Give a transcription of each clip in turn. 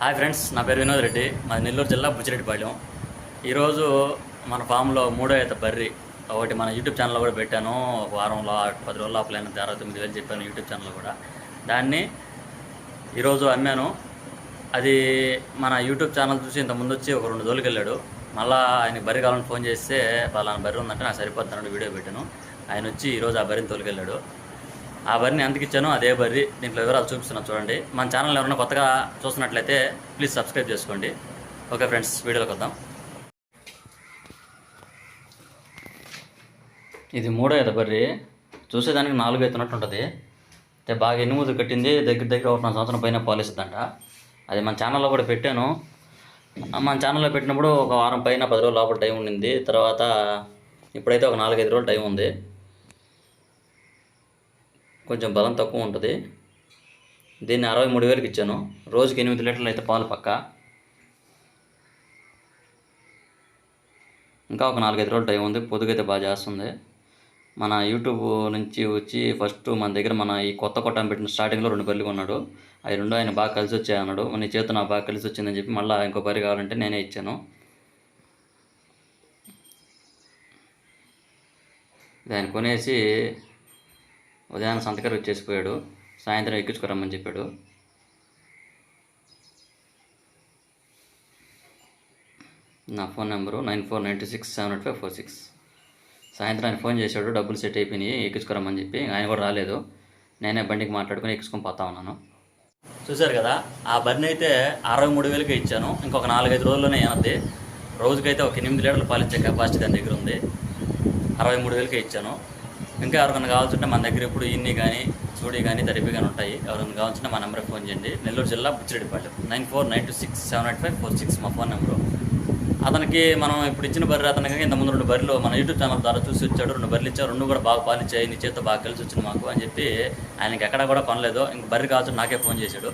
Hi friends నా పేరు వినోద్ రెడ్డి. మాది నెల్లూరు జిల్లా బుచ్చిరెడ్డిపాళెం ఈరోజు మన ఫామ్లో మూడో అయితే బర్రి ఒకటి మన యూట్యూబ్ ఛానల్లో కూడా పెట్టాను. ఒక వారంలో పది రోజుల లోపల అరవై తొమ్మిది వేలు చెప్పాను యూట్యూబ్ ఛానల్లో కూడా. దాన్ని ఈరోజు అమ్మాను. అది మన యూట్యూబ్ ఛానల్ చూసి ఇంత ముందు వచ్చి ఒక రెండు రోజులకి వెళ్ళాడు. మళ్ళీ ఆయనకి బర్రి కావాలని ఫోన్ చేస్తే పలానా బర్రి ఉందంటే నాకు సరిపోతాను వీడియో పెట్టాను. ఆయన వచ్చి ఈరోజు ఆ బర్రిని తోలుకెళ్ళాడు. ఆ బర్రెని ఎందుకు ఇచ్చానో అదే బర్రి దీంట్లో వివరాలు చూపిస్తున్నాను చూడండి. మన ఛానల్ ఎవరైనా కొత్తగా చూస్తున్నట్లయితే ప్లీజ్ సబ్స్క్రైబ్ చేసుకోండి. ఓకే ఫ్రెండ్స్ వీడియోలోకి వద్దాం. ఇది మూడో ఎద బర్రి. చూసేదానికి నాలుగు ఎత్తున్నట్టు ఉంటుంది. అయితే బాగా ఎనిమిది కట్టింది దగ్గర దగ్గర ఒక సంవత్సరం పైన పాలిస్తుందంట అది మన ఛానల్లో కూడా పెట్టాను. మన ఛానల్లో పెట్టినప్పుడు ఒక వారం పైన పది రోజులు లోపల టైం ఉండింది. తర్వాత ఇప్పుడైతే ఒక నాలుగైదు రోజులు టైం ఉంది. కొంచెం బలం తక్కువ ఉంటుంది. దీన్ని అరవై మూడు వేలకు ఇచ్చాను. రోజుకి ఎనిమిది లీటర్లు అయితే పాలు పక్క. ఇంకా ఒక నాలుగైదు రోజులు టైం ఉంది. పొదుగైతే బాగా చేస్తుంది. మన యూట్యూబ్ నుంచి వచ్చి ఫస్ట్ మన దగ్గర మన ఈ కొత్త కొట్టం పెట్టిన స్టార్టింగ్లో రెండు బర్రెలు కొన్నాడు. అవి రెండు ఆయన బాగా కలిసి వచ్చాయి అన్నాడు. నీ చేత నాకు బాగా కలిసి వచ్చిందని చెప్పి మళ్ళీ ఇంకో బర్రె కావాలంటే నేనే ఇచ్చాను. దాన్ని కొనేసి ఉదయాన్నే సంతకారు వచ్చేసిపోయాడు. సాయంత్రం ఎక్కించుకురమ్మని చెప్పాడు. నా phone number nine four nine two six seven eight five four six. సాయంత్రం ఆయన ఫోన్ చేశాడు. డబ్బులు సెట్ అయిపోయినాయి. ఎక్కించుకురమ్మని చెప్పి ఆయన కూడా రాలేదు. నేనే బండికి మాట్లాడుకుని ఎక్కించుకొని పోతా ఉన్నాను. చూశారు కదా ఆ బండి అయితే అరవై మూడు వేలకి ఇచ్చాను. ఇంకొక నాలుగైదు రోజుల్లోనే ఏమద్ది రోజుకైతే ఒక ఎనిమిది లీటర్లు పాలిచ్చే కెపాసిటీ దాని దగ్గర ఉంది. అరవై మూడు వేలకే ఇచ్చాను. ఇంకా ఎవరికైనా కావాల్సింటే మన దగ్గర ఇప్పుడు ఇన్ని కానీ చూడి కానీ తరిపి కానీ ఉంటాయి. ఎవరైనా కావాల్సింటే మా నెంబర్కి ఫోన్ చేయండి. నెల్లూరు జిల్లా Buchireddypalem nine four nine two six seven eight five four six మా ఫోన్ నెంబరు. అతనికి మనం ఇప్పుడు ఇచ్చిన బర్రె అతనికి ఇంత ముందు రెండు బర్రెలు మన యూట్యూబ్ ఛానల్ ద్వారా చూసి వచ్చాడు. రెండు బర్రెలు ఇచ్చాడు రెండు కూడా బాగా పాలిచ్చాయి నీ చేత బాగా కలిసి వచ్చింది మాకు అని చెప్పి ఆయనకి ఎక్కడ కూడా కొనలేదు. ఇంక బర్రె కావచ్చు నాకే ఫోన్ చేశాడు.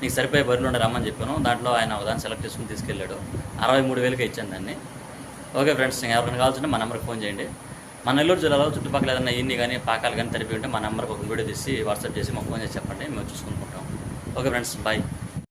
నీకు సరిపోయే బర్రెలు ఉండే రమ్మని చెప్పాను. దాంట్లో ఆయన ఒకదాన్ని సెలెక్ట్ చేసుకుని తీసుకెళ్ళాడు. అరవై మూడు వేలకే ఇచ్చాను దాన్ని. ఓకే ఫ్రెండ్స్ ఇంకా ఎవరికైనా కావాల్సింటే మా నెంబర్కి ఫోన్ చేయండి. మన నెల్లూరు జిల్లాలో చుట్టుపక్కల ఏదైనా ఇన్ని కానీ పాకాలు కానీ తరిపి ఉంటే మా నెంబర్కి ఒక వీడియో తీసి వాట్సాప్ చేసి మాకు ఫోన్ చేసి చెప్పండి మేము చూసుకుంటాం ఓకే ఫ్రెండ్స్ బాయ్.